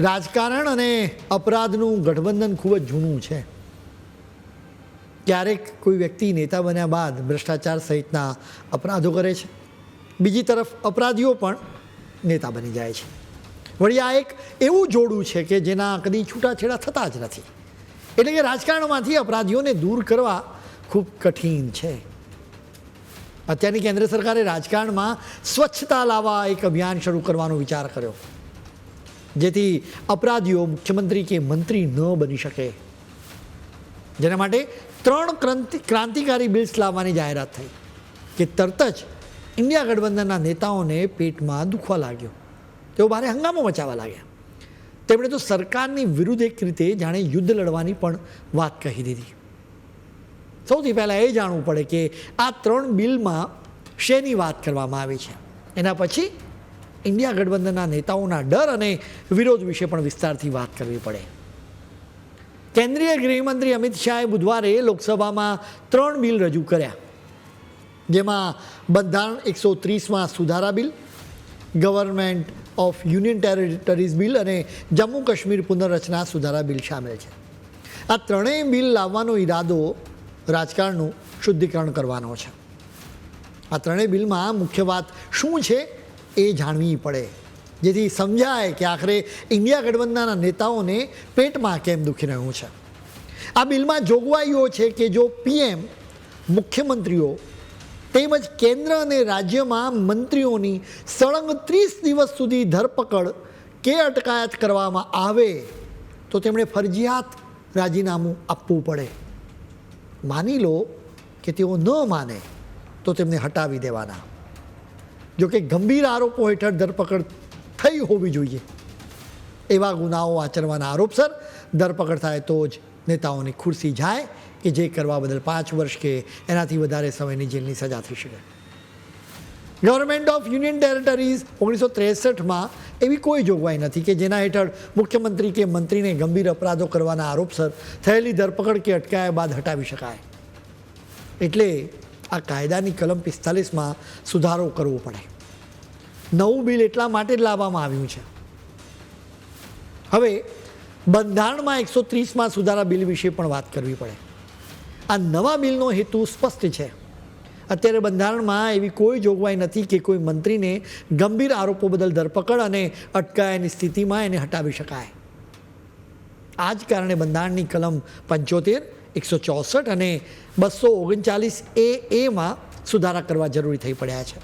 રાજકારણ અને અપરાધનું ગઠબંધન ખૂબ જ જૂનું છે. ક્યારેક કોઈ વ્યક્તિ નેતા બન્યા બાદ ભ્રષ્ટાચાર સહિતના અપરાધો કરે છે. બીજી તરફ અપરાધીઓ પણ નેતા બની જાય છે. વળી આ એક એવું જોડું છે કે જેના કદી છૂટાછેડા થતા જ નથી. એટલે કે રાજકારણમાંથી અપરાધીઓને દૂર કરવા ખૂબ કઠિન છે. અત્યારની કેન્દ્ર સરકારે રાજકારણમાં સ્વચ્છતા લાવવા એક અભિયાન શરૂ કરવાનો વિચાર કર્યો. જેથી અપરાધીઓ મુખ્યમંત્રી કે મંત્રી ન બની શકે. જેના માટે ત્રણ ક્રાંતિ, ક્રાંતિકારી બિલ્સ લાવવાની જાહેરાત થઈ, કે તરત જ ઇન્ડિયા ગઠબંધનના નેતાઓને પેટમાં દુખવા લાગ્યો. તેઓ ભારે હંગામો મચાવવા લાગ્યા. તેમણે તો સરકારની વિરુદ્ધ એક રીતે જાણે યુદ્ધ લડવાની પણ વાત કહી દીધી. સૌથી પહેલાં એ જાણવું પડે કે આ ત્રણ બિલમાં શેની વાત કરવામાં આવી છે? એના પછી ઇન્ડિયા ગઠબંધનના નેતાઓના ડર અને વિરોધ વિશે પણ વિસ્તારથી વાત કરવી પડે. કેન્દ્રીય ગૃહમંત્રી અમિત શાહે બુધવારે લોકસભામાં ત્રણ બિલ રજૂ કર્યા. જેમાં બંધારણ એકસો ત્રીસમાં સુધારા bill, government of union territories bill અને જમ્મુ કાશ્મીર પુનર્રચના સુધારા બિલ સામેલ છે. આ ત્રણેય બિલ લાવવાનો ઈરાદો રાજકારણનું શુદ્ધિકરણ કરવાનો છે. આ ત્રણેય બિલમાં મુખ્ય વાત શું છે? એ જાણવી પડે. જેથી સમજાય કે આખરે ઇન્ડિયા ગઠબંધનના નેતાઓને પેટમાં કેમ દુખી રહ્યું છે. આ બિલમાં જોગવાઈઓ છે કે જો પીએમ, મુખ્યમંત્રીઓ તેમજ કેન્દ્ર અને રાજ્યમાં મંત્રીઓની સળંગ ત્રીસ દિવસ સુધી ધરપકડ કે અટકાયત કરવામાં આવે, તો તેમણે ફરજિયાત રાજીનામું આપવું પડે. માની લો કે તેઓ ન માને, તો તેમને હટાવી દેવાના. જો કે ગંભીર આરોપો હેઠળ ધરપકડ થઈ હોવી જોઈએ. એવા ગુનાઓ આચરવાના આરોપસર ધરપકડ થાય તો જ નેતાઓની ખુરશી જાય કે જે કરવા બદલ પાંચ વર્ષ કે એનાથી વધારે સમયની જેલની સજા થઈ શકે. ગવર્મેન્ટ ઓફ યુનિયન ટેરેટરીઝ ઓગણીસો ત્રેસઠમાં એવી કોઈ જોગવાઈ નથી કે જેના હેઠળ મુખ્યમંત્રી કે મંત્રીને ગંભીર અપરાધો કરવાના આરોપસર થયેલી ધરપકડ કે અટકાયા બાદ હટાવી શકાય. એટલે આ કાયદાની કલમ પિસ્તાલીસમાં સુધારો કરવો પડે. નવું બિલ એટલા માટે જ લાવવામાં આવ્યું છે. હવે, બંધારણમાં એકસો ત્રીસમાં સુધારા બિલ વિશે પણ વાત કરવી પડે. આ નવા બિલનો હેતુ સ્પષ્ટ છે. અત્યારે બંધારણમાં એવી કોઈ જોગવાઈ નથી કે કોઈ મંત્રીને ગંભીર આરોપો બદલ ધરપકડ અને અટકાયની સ્થિતિમાં એને હટાવી શકાય. આ જ કારણે બંધારણની કલમ પંચોતેર એકસો ચોસઠ અને બસો ઓગણચાલીસ એ એમાં સુધારા કરવા જરૂરી થઈ પડ્યા છે.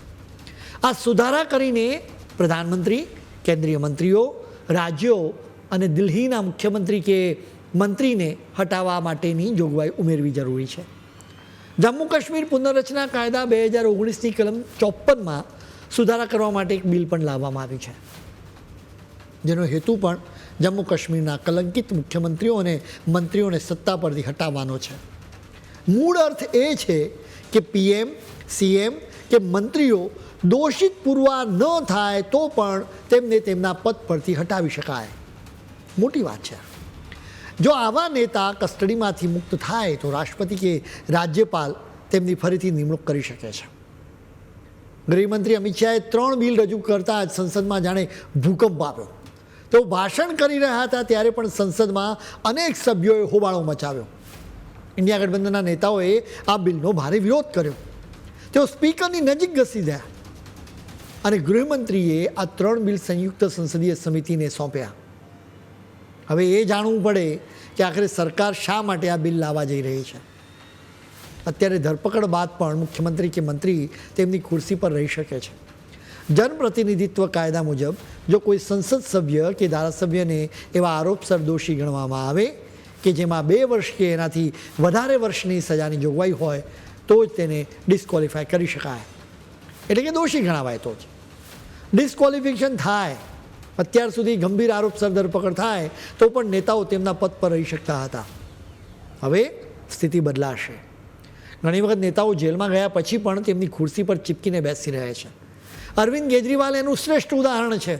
આ સુધારા કરીને પ્રધાનમંત્રી, કેન્દ્રીય મંત્રીઓ, રાજ્યો અને દિલ્હીના મુખ્યમંત્રી કે મંત્રીને હટાવવા માટેની જોગવાઈ ઉમેરવી જરૂરી છે. જમ્મુ કાશ્મીર પુનર્રચના કાયદા બે હજાર ઓગણીસની કલમ ચોપનમાં સુધારા કરવા માટે એક બિલ પણ લાવવામાં આવ્યું છે. જેનો હેતુ પણ જમ્મુ કાશ્મીરના કલંકિત મુખ્યમંત્રીઓ અને મંત્રીઓને સત્તા પરથી હટાવવાનો છે. મૂળ અર્થ એ છે કે પીએમ, સીએમ કે મંત્રીઓ દોષિત પુરવા ન થાય તો પણ તેમને તેમના પદ પરથી હટાવી શકાય. મોટી વાત છે. જો આવા નેતા કસ્ટડીમાંથી મુક્ત થાય તો રાષ્ટ્રપતિ કે રાજ્યપાલ તેમની ફરીથી નિમણૂક કરી શકે છે. ગૃહમંત્રી અમિત શાહે ત્રણ બિલ રજૂ કરતા જ સંસદમાં જાણે ભૂકંપ આવ્યો. તેઓ ભાષણ કરી રહ્યા હતા ત્યારે પણ સંસદમાં અનેક સભ્યોએ હોબાળો મચાવ્યો. ઇન્ડિયા ગઠબંધનના નેતાઓએ આ બિલનો ભારે વિરોધ કર્યો. તેઓ સ્પીકરની નજીક ઘસી ગયા અને ગૃહમંત્રીએ આ ત્રણ બિલ સંયુક્ત સંસદીય સમિતિને સોંપ્યા. હવે એ જાણવું પડે કે આખરે સરકાર શા માટે આ બિલ લાવવા જઈ રહી છે. અત્યારે ધરપકડ બાદ પણ મુખ્યમંત્રી કે મંત્રી તેમની ખુરશી પર રહી શકે છે. જનપ્રતિનિધિત્વ કાયદા મુજબ જો કોઈ સંસદ સભ્ય કે ધારાસભ્યને એવા આરોપસર દોષી ગણવામાં આવે કે જેમાં બે વર્ષ કે એનાથી વધારે વર્ષની સજાની જોગવાઈ હોય, તો જ તેને ડિસ્કોલિફાય કરી શકાય. એટલે કે દોષી ગણાવાય તો જ. ડિસ્કોલિફિકેશન થાય. અત્યાર સુધી ગંભીર આરોપસર ધરપકડ થાય, તો પણ નેતાઓ તેમના પદ પર રહી શકતા હતા. હવે સ્થિતિ બદલાશે. ઘણી વખત નેતાઓ જેલમાં ગયા પછી પણ તેમની ખુરશી પર ચીપકીને બેસી રહે છે. અરવિંદ કેજરીવાલ એનું શ્રેષ્ઠ ઉદાહરણ છે.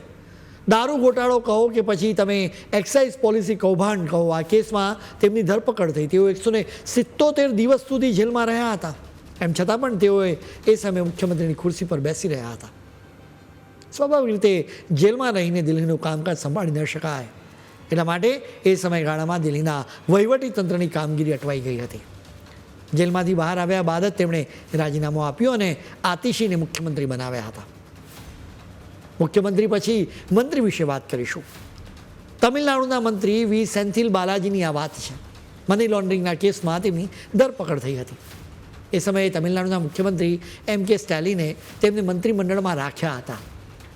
દારૂ ગોટાળો કહો કે પછી તમે એક્સાઇઝ પોલિસી કૌભાંડ કહો. આ કેસમાં તેમની ધરપકડ થઈ. તેઓ એકસો સિત્તોતેર દિવસ સુધી જેલમાં રહ્યા હતા. એમ છતાં પણ તેઓએ એ સમયે મુખ્યમંત્રીની ખુરશી પર બેસી રહ્યા હતા. સ્વાભાવિક રીતે જેલમાં રહીને દિલ્હીનું કામકાજ સંભાળી ન શકાય. એટલા માટે એ સમયગાળામાં દિલ્હીના વહીવટી તંત્રની કામગીરી અટવાઈ ગઈ હતી. જેલમાંથી બહાર આવ્યા બાદ જ તેમણે રાજીનામું આપ્યું અને આતિશીને મુખ્યમંત્રી બનાવ્યા હતા. મુખ્યમંત્રી પછી મંત્રી વિશે વાત કરીશું. તમિલનાડુના મંત્રી વી. સેન્થિલ બાલાજીની આ વાત છે. મની લોન્ડરિંગના કેસમાં તેમની ધરપકડ થઈ હતી. એ સમયે તમિલનાડુના મુખ્યમંત્રી એમ કે સ્ટાલિને તેમને મંત્રીમંડળમાં રાખ્યા હતા.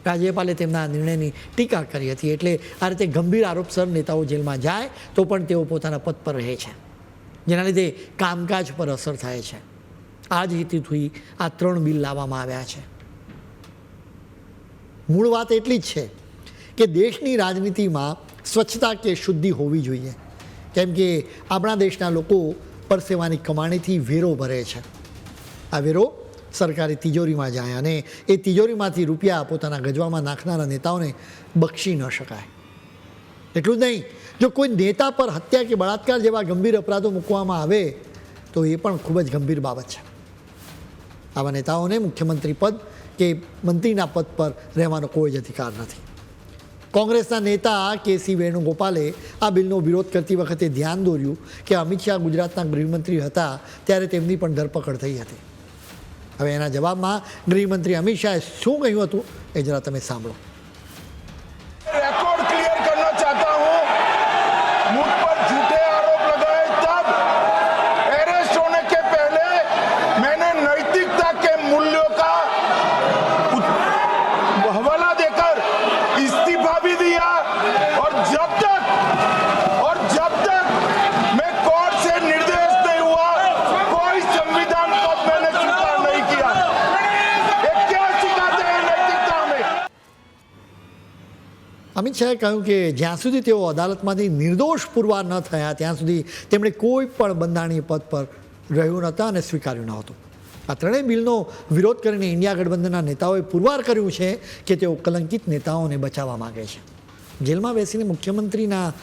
રાજ્યપાલે તેમના નિર્ણયની ટીકા કરી હતી એટલે આ રીતે ગંભીર આરોપસર નેતાઓ જેલમાં જાય તો પણ તેઓ પોતાના પદ પર રહે છે. જેના લીધે કામકાજ પર અસર થાય છે. આ જ હેતુથી આ ત્રણ બિલ લાવવામાં આવ્યા છે. મૂળ વાત એટલી જ છે કે દેશની રાજનીતિમાં સ્વચ્છતા કે શુદ્ધિ હોવી જોઈએ. કેમ કે આપણા દેશના લોકો પરસેવાની કમાણીથી વેરો ભરે છે. આ વેરો સરકારી તિજોરીમાં જાય અને એ તિજોરીમાંથી રૂપિયા પોતાના ગજવામાં નાખનારા નેતાઓને બક્ષી ન શકાય. એટલું જ નહીં, જો કોઈ નેતા પર હત્યા કે બળાત્કાર જેવા ગંભીર અપરાધો મૂકવામાં આવે, તો એ પણ ખૂબ જ ગંભીર બાબત છે. આવા નેતાઓને મુખ્યમંત્રી પદ કે મંત્રીના પદ પર રહેવાનો કોઈ જ અધિકાર નથી. કોંગ્રેસના નેતા કે સી વેણુગોપાલે આ બિલનો વિરોધ કરતી વખતે ધ્યાન દોર્યું કે અમિત શાહ ગુજરાતના ગૃહમંત્રી હતા ત્યારે તેમની પણ ધરપકડ થઈ હતી. હવે એના જવાબમાં ગૃહમંત્રી અમિત શાહે શું કહ્યું હતું એ જરા તમે સાંભળો. અમિત શાહે કહ્યું કે જ્યાં સુધી તેઓ અદાલતમાંથી નિર્દોષ પુરવાર ન થયા, ત્યાં સુધી તેમણે કોઈ પણ બંધારણીય પદ પર રહ્યું નહોતા અને સ્વીકાર્યું નહોતું. આ ત્રણેય બિલનો વિરોધ કરીને ઇન્ડિયા ગઠબંધનના નેતાઓએ પુરવાર કર્યું છે કે તેઓ કલંકિત નેતાઓને બચાવવા માગે છે. જેલમાં બેસીને મુખ્યમંત્રીના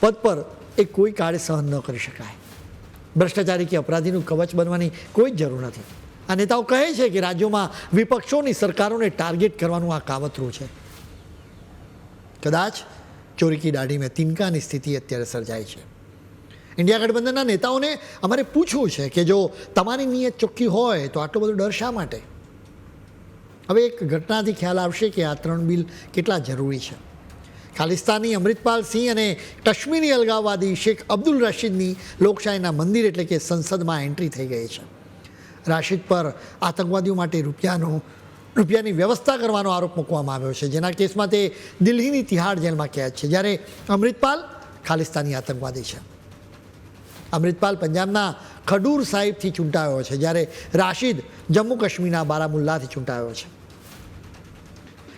પદ પર એ કોઈ કાળે સહન ન કરી શકાય. ભ્રષ્ટાચારી કે અપરાધીનું કવચ બનવાની કોઈ જ જરૂર નથી. આ નેતાઓ કહે છે કે રાજ્યોમાં વિપક્ષોની સરકારોને ટાર્ગેટ કરવાનું આ કાવતરું છે. કદાચ ચોરીકી દાઢી મેં તિનકાની સ્થિતિ અત્યારે સર્જાય છે. ઇન્ડિયા ગઠબંધનના નેતાઓને અમારે પૂછવું છે કે જો તમારી નિયત ચોખ્ખી હોય તો આટલો બધો ડર શા માટે? હવે એક ઘટનાથી ખ્યાલ આવશે કે આ ત્રણ બિલ કેટલા જરૂરી છે. ખાલિસ્તાની અમૃતપાલ સિંહ અને કશ્મીરી અલગાવવાદી શેખ અબ્દુલ રશીદની લોકશાહીના મંદિર એટલે કે સંસદમાં એન્ટ્રી થઈ ગઈ છે. રાશિદ પર આતંકવાદીઓ માટે રૂપિયાનો રૂપિયાની વ્યવસ્થા કરવાનો આરોપ મૂકવામાં આવ્યો છે, જેના કેસમાં તે દિલ્હીની તિહાડ જેલમાં કેદ છે. જ્યારે અમૃતપાલ ખાલિસ્તાની આતંકવાદી છે. અમૃતપાલ પંજાબના ખડૂર સાહિબથી ચૂંટાયો છે, જ્યારે રાશિદ જમ્મુ કાશ્મીરના બારામુલ્લાથી ચૂંટાયો છે.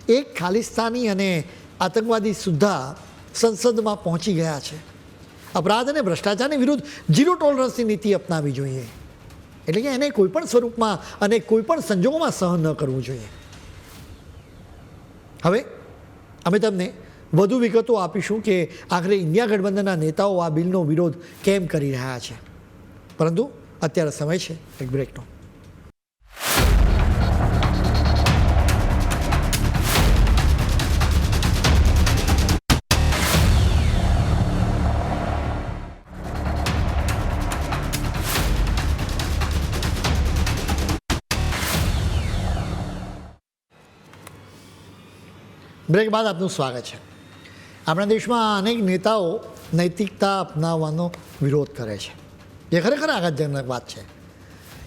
એક ખાલિસ્તાની અને આતંકવાદી સુદ્ધા સંસદમાં પહોંચી ગયા છે. અપરાધ અને ભ્રષ્ટાચારની વિરુદ્ધ ઝીરો ટોલરન્સની નીતિ અપનાવવી જોઈએ. એટલે કે એને કોઈ પણ સ્વરૂપમાં અને કોઈ પણ સંજોગોમાં સહન ન કરવું જોઈએ. હવે અમે તમને વધુ વિગતો આપીશું કે આખરે ઇન્ડિયા ગઠબંધનના નેતાઓ આ બિલનો વિરોધ કેમ કરી રહ્યા છે. પરંતુ અત્યારે સમય છે, એક બ્રેકનો બ્રેક બાદ આપનું સ્વાગત છે આપણા દેશમાં અનેક નેતાઓ નૈતિકતા અપનાવવાનો વિરોધ કરે છે જે ખરેખર આઘાતજનક વાત છે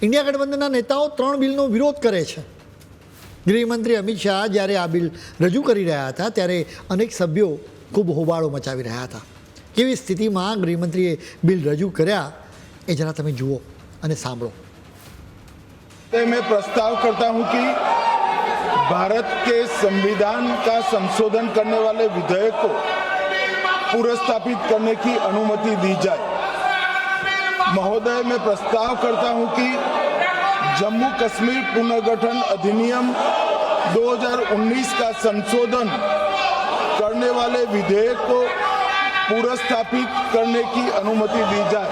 ઇન્ડિયા ગઠબંધનના નેતાઓ ત્રણ બિલનો વિરોધ કરે છે ગૃહમંત્રી અમિત શાહ જ્યારે આ બિલ રજૂ કરી રહ્યા હતા ત્યારે અનેક સભ્યો ખૂબ હોબાળો મચાવી રહ્યા હતા કેવી સ્થિતિમાં ગૃહમંત્રીએ બિલ રજૂ કર્યા એ જરા તમે જુઓ અને સાંભળો मैं प्रस्ताव करता हूं कि भारत के संविधान का संशोधन करने वाले विधेयक को पुरस्थापित करने की अनुमति दी जाए। महोदय, मैं प्रस्ताव करता हूँ कि जम्मू कश्मीर पुनर्गठन अधिनियम 2019 का संशोधन करने वाले विधेयक को पुरस्थापित करने की अनुमति दी जाए।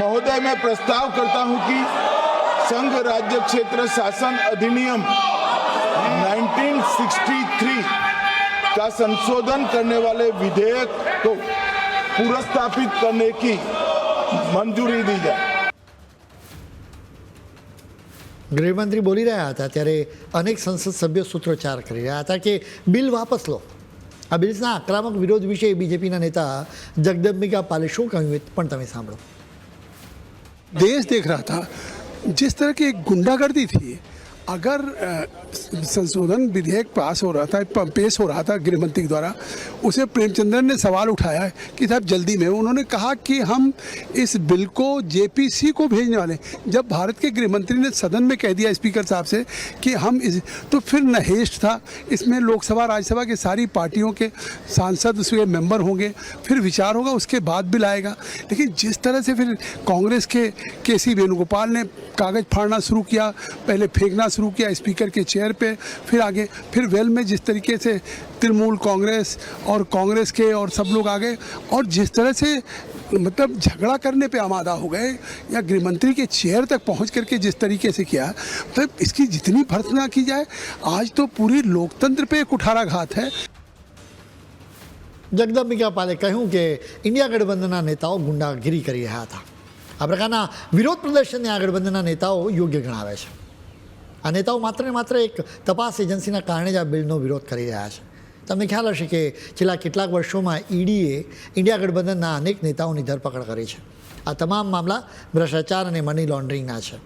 महोदय, मैं प्रस्ताव करता हूँ कि संघ राज्य क्षेत्र शासन अधिनियम 1963 का संशोधन करने वाले विधेयक को पुरस्थापित करने की मंजूरी दी जाए ગૃહમંત્રી બોલી રહ્યા હતા ત્યારે અનેક સંસદ સભ્યો સૂત્રોચ્ચાર કરી રહ્યા હતા કે બિલ વાપસ લો આ બિલ્સના આક્રમક વિરોધ વિશે બીજેપીના નેતા જગદંબિકા પાલે શું કહ્યું એ પણ તમે સાંભળો देश देख रहा था जिस तरह की एक गुंडागर्दी थी अगर संशोधन विधेयक पास हो रहा था, पेश हो रहा था गृह मंत्री द्वारा, उसे प्रेमचंद्रन ने सवाल उठाया है कि साहब जल्दी में, उन्होंने कहा कि हम इस बिल को जेपीसी को भेजने वाले जब भारत के गृह मंत्री ने सदन में कह दिया स्पीकर साहब से कि हम इस तो फिर नहेश था। इसमें लोकसभा, राज्यसभा की सारी पार्टियों के सांसद उसके मेंबर होंगे, फिर विचार होगा, उसके बाद बिल आएगा। लेकिन जिस तरह से फिर कांग्रेस के के सी वेणुगोपाल ने कागज़ फाड़ना शुरू किया, पहले फेंकना शुरू किया स्पीकर के चेयर पे फिर आगे फिर वेल में जिस तरीके से तृणमूल कांग्रेस और कांग्रेस के और सब लोग आ गए और जिस तरह से मतलब झगड़ा करने पे आमादा हो गए या गृह मंत्री के चेयर तक पहुंच करके जिस तरीके से किया मतलब इसकी जितनी भर्त्सना की जाए आज तो पूरी लोकतंत्र पे एक कुठाराघात है જગદંબિકા પાલે કહ્યું કે ઇન્ડિયા ગઠબંધનના નેતાઓ ગુંડાગીરી કરી રહ્યા હતા આ પ્રકારના વિરોધ પ્રદર્શનને આ ગઠબંધનના નેતાઓ યોગ્ય ગણાવે છે આ નેતાઓ માત્ર ને માત્ર એક તપાસ એજન્સીના કારણે જ આ બિલનો વિરોધ કરી રહ્યા છે. તમને ખ્યાલ હશે કે છેલ્લા કેટલાક વર્ષોમાં ઈડીએ ઇન્ડિયા ગઠબંધનના અનેક નેતાઓની ધરપકડ કરી છે. આ તમામ મામલા ભ્રષ્ટાચાર અને મની લોન્ડરિંગના છે.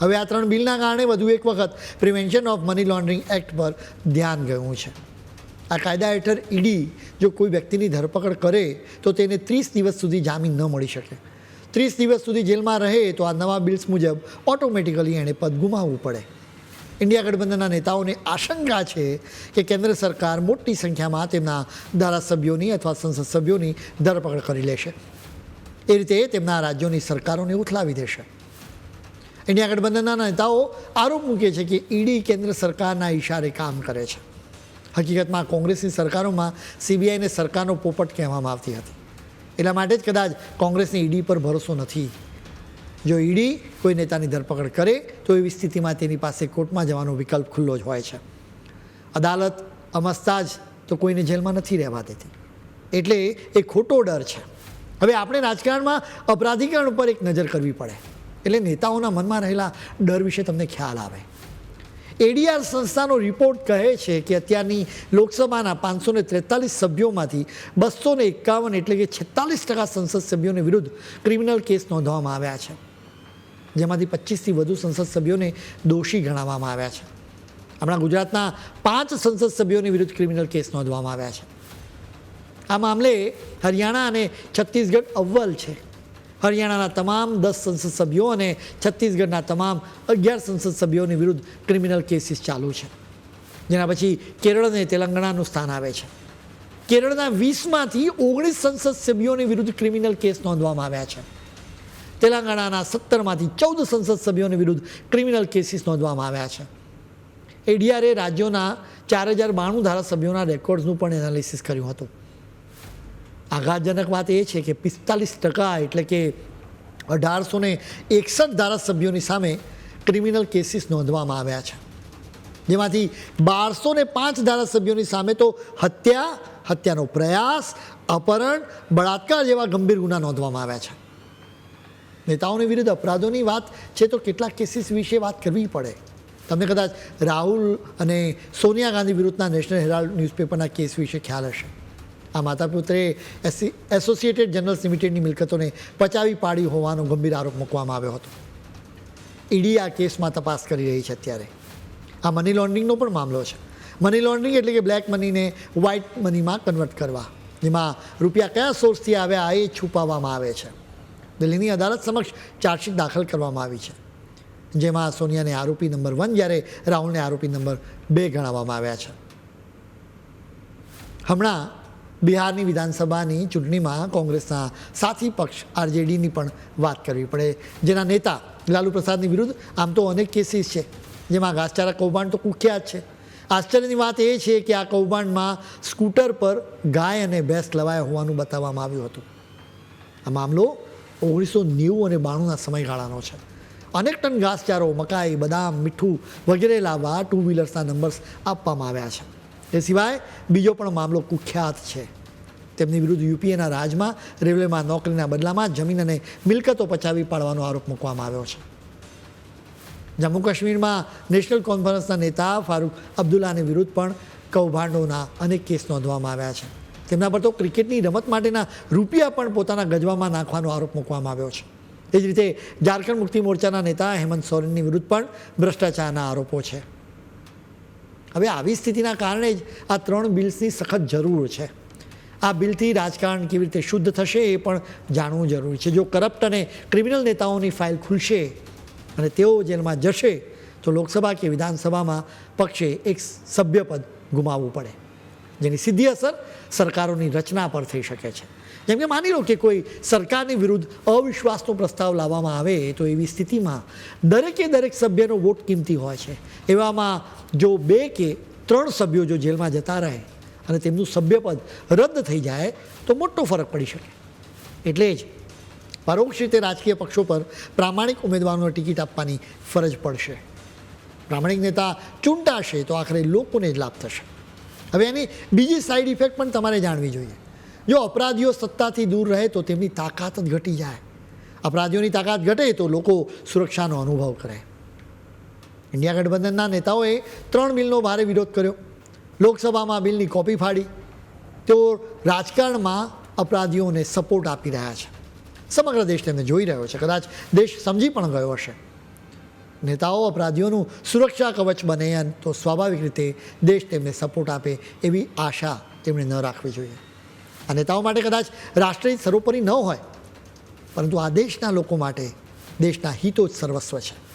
હવે આ ત્રણ બિલના કારણે વધુ એક વખત prevention of money laundering act પર ધ્યાન ગયું છે. આ કાયદા હેઠળ ઈડી જો કોઈ વ્યક્તિની ધરપકડ કરે તો તેને ત્રીસ દિવસ સુધી જામીન ન મળી શકે. ત્રીસ દિવસ સુધી જેલમાં રહે તો આ નવા બિલ્સ મુજબ ઓટોમેટિકલી એણે પદ ગુમાવવું પડે. ઇન્ડિયા ગઠબંધનના નેતાઓને આશંકા છે કે કેન્દ્ર સરકાર મોટી સંખ્યામાં તેમના ધારાસભ્યોની અથવા સંસદ સભ્યોની ધરપકડ કરી લેશે. એ રીતે તેમના રાજ્યોની સરકારોને ઉથલાવી દેશે. ઇન્ડિયા ગઠબંધનના નેતાઓ આરોપ મૂકે છે કે ઈડી કેન્દ્ર સરકારના ઇશારે કામ કરે છે. હકીકતમાં કોંગ્રેસની સરકારોમાં સીબીઆઈને સરકારનો પોપટ કહેવામાં આવતી હતી. એટલા માટે જ કદાચ કોંગ્રેસને ઈડી પર ભરોસો નથી. જો ઈડી કોઈ નેતાની ધરપકડ કરે, તો એવી સ્થિતિમાં તેની પાસે કોર્ટમાં જવાનો વિકલ્પ ખુલ્લો જ હોય છે. અદાલત અમસ્તા જ તો કોઈને જેલમાં નથી રહેવા દેતી. એટલે એ ખોટો ડર છે. હવે આપણે રાજકારણમાં અપરાધીકરણ ઉપર એક નજર કરવી પડે. એટલે નેતાઓના મનમાં રહેલા ડર વિશે તમને ખ્યાલ આવે. એડીઆર સંસ્થાનો રિપોર્ટ કહે છે કે અત્યારની લોકસભાના પાંચસો ને ત્રેતાલીસ સભ્યોમાંથી બસો ને એકાવન એટલે કે છેતાલીસ ટકા સંસદ સભ્યોને વિરુદ્ધ ક્રિમિનલ કેસ નોંધવામાં આવ્યા છે. જેમાંથી પચીસથી વધુ સંસદ સભ્યોને દોષી ગણાવવામાં આવ્યા છે. હમણાં ગુજરાતના પાંચ સંસદ સભ્યોની વિરુદ્ધ ક્રિમિનલ કેસ નોંધવામાં આવ્યા છે. આ મામલે હરિયાણા અને છત્તીસગઢ અવ્વલ છે. હરિયાણાના તમામ દસ સંસદ સભ્યો અને છત્તીસગઢના તમામ અગિયાર સંસદ સભ્યોની વિરુદ્ધ ક્રિમિનલ કેસીસ ચાલુ છે. જેના પછી કેરળ અને તેલંગાણાનું સ્થાન આવે છે. કેરળના વીસમાંથી ઓગણીસ સંસદ સભ્યોની વિરુદ્ધ ક્રિમિનલ કેસ નોંધવામાં આવ્યા છે. તેલંગાણાના સત્તરમાંથી ચૌદ સંસદ સભ્યોની વિરુદ્ધ ક્રિમિનલ કેસીસ નોંધવામાં આવ્યા છે. એડીઆરએ રાજ્યોના ચાર હજાર બાણું ધારાસભ્યોના રેકોર્ડ્સનું પણ એનાલિસિસ કર્યું હતું. આઘાતજનક વાત એ છે કે પિસ્તાલીસ ટકા એટલે કે અઢારસો ને એકસઠ ધારાસભ્યોની સામે ક્રિમિનલ કેસીસ નોંધવામાં આવ્યા છે. જેમાંથી બારસો ને પાંચ ધારાસભ્યોની સામે તો હત્યા, હત્યાનો પ્રયાસ, અપહરણ, બળાત્કાર જેવા ગંભીર ગુના નોંધવામાં આવ્યા છે. નેતાઓની વિરુદ્ધ અપરાધોની વાત છે તો કેટલાક કેસીસ વિશે વાત કરવી પડે. તમને કદાચ રાહુલ અને સોનિયા ગાંધી વિરુદ્ધના નેશનલ હેરાલ્ડ ન્યૂઝપેપરના કેસ વિશે ખ્યાલ હશે. આ માતા પુત્રે એસી એસોસિએટેડ જર્નલ્સ લિમિટેડની મિલકતોને પચાવી પાડી હોવાનો ગંભીર આરોપ મૂકવામાં આવ્યો હતો. ઈડી આ કેસમાં તપાસ કરી રહી છે અત્યારે. આ મની લોન્ડરિંગનો પણ મામલો છે. મની લોન્ડરિંગ એટલે કે બ્લેક મનીને વ્હાઇટ મનીમાં કન્વર્ટ કરવા. જેમાં રૂપિયા કયા સોર્સથી આવ્યા એ છુપાવવામાં આવે છે. દિલ્હીની અદાલત સમક્ષ ચાર્જશીટ દાખલ કરવામાં આવી છે. જેમાં સોનિયાને આરોપી નંબર વન જ્યારે રાહુલને આરોપી નંબર બે ગણાવવામાં આવ્યા છે. હમણાં બિહારની વિધાનસભાની ચૂંટણીમાં કોંગ્રેસના સાથી પક્ષ આરજેડીની પણ વાત કરવી પડે. જેના નેતા લાલુ પ્રસાદની વિરુદ્ધ આમ તો અનેક કેસીસ છે, જેમાં ઘાસચારા કૌભાંડ તો કુખ્યાત છે. આશ્ચર્યની વાત એ છે કે આ કૌભાંડમાં સ્કૂટર પર ગાય અને ભેંસ લવાયા હોવાનું બતાવવામાં આવ્યું હતું. આ મામલો ઓગણીસો નેવું અને બાણુંના સમયગાળાનો છે. અનેક ટન ઘાસચારો, મકાઈ, બદામ, મીઠું વગેરે લાવવા ટુ વ્હીલર્સના નંબર્સ આપવામાં આવ્યા છે. એ સિવાય બીજો પણ મામલો કુખ્યાત છે. તેમની વિરુદ્ધ યુપીએના રાજમાં રેલવેમાં નોકરીના બદલામાં જમીન અને મિલકતો પચાવી પાડવાનો આરોપ મૂકવામાં આવ્યો છે. જમ્મુ કાશ્મીરમાં નેશનલ કોન્ફરન્સના નેતા ફારૂક અબ્દુલ્લાની વિરુદ્ધ પણ કૌભાંડોના અનેક કેસ નોંધવામાં આવ્યા છે. તેમના પર તો ક્રિકેટની રમત માટેના રૂપિયા પણ પોતાના ગજવામાં નાખવાનો આરોપ મૂકવામાં આવ્યો છે. એ જ રીતે ઝારખંડ મુક્તિ મોરચાના નેતા હેમંત સોરેનની વિરુદ્ધ પણ ભ્રષ્ટાચારના આરોપો છે. હવે આવી સ્થિતિના કારણે જ આ ત્રણ બિલ્સની સખત જરૂર છે. આ બિલથી રાજકારણ કેવી રીતે શુદ્ધ થશે એ પણ જાણવું જરૂરી છે. જો કરપ્ટ અને ક્રિમિનલ નેતાઓની ફાઇલ ખુલશે અને તેઓ જેલમાં જશે, તો લોકસભા કે વિધાનસભામાં પક્ષે એક સભ્યપદ ગુમાવવું પડે. જેની સીધી અસર સરકારોની રચના પર થઈ શકે છે. જેમ કે માની લો કે કોઈ સરકારની વિરુદ્ધ અવિશ્વાસનો પ્રસ્તાવ લાવવામાં આવે તો એવી સ્થિતિમાં દરેકે દરેક સભ્યનો વોટ કિંમતી હોય છે. એવામાં જો બે કે ત્રણ સભ્યો જો જેલમાં જતા રહે અને તેમનું સભ્યપદ રદ થઈ જાય તો મોટો ફરક પડી શકે. એટલે જ પરોક્ષ રીતે રાજકીય પક્ષો પર પ્રામાણિક ઉમેદવારોને ટિકિટ આપવાની ફરજ પડશે. પ્રામાણિક નેતા ચૂંટાશે તો આખરે લોકોને જ લાભ થશે. હવે એની બીજી સાઈડ ઇફેક્ટ પણ તમારે જાણવી જોઈએ. જો અપરાધીઓ સત્તાથી દૂર રહે તો તેમની તાકાત જ ઘટી જાય. અપરાધીઓની તાકાત ઘટે તો લોકો સુરક્ષાનો અનુભવ કરે. ઇન્ડિયા ગઠબંધનના નેતાઓએ ત્રણ બિલનો ભારે વિરોધ કર્યો. લોકસભામાં બિલની કોપી ફાડી. તેઓ રાજકારણમાં અપરાધીઓને સપોર્ટ આપી રહ્યા છે. સમગ્ર દેશ તેમને જોઈ રહ્યો છે. કદાચ દેશ સમજી પણ ગયો હશે. નેતાઓ, અપરાધીઓનું સુરક્ષા કવચ બને તો સ્વાભાવિક રીતે દેશ તેમને સપોર્ટ આપે એવી આશા તેમણે ન રાખવી જોઈએ. આ નેતાઓ માટે કદાચ રાષ્ટ્રીય સર્વોપરી ન હોય, પરંતુ આ દેશના લોકો માટે દેશના હિતો જ સર્વસ્વ છે.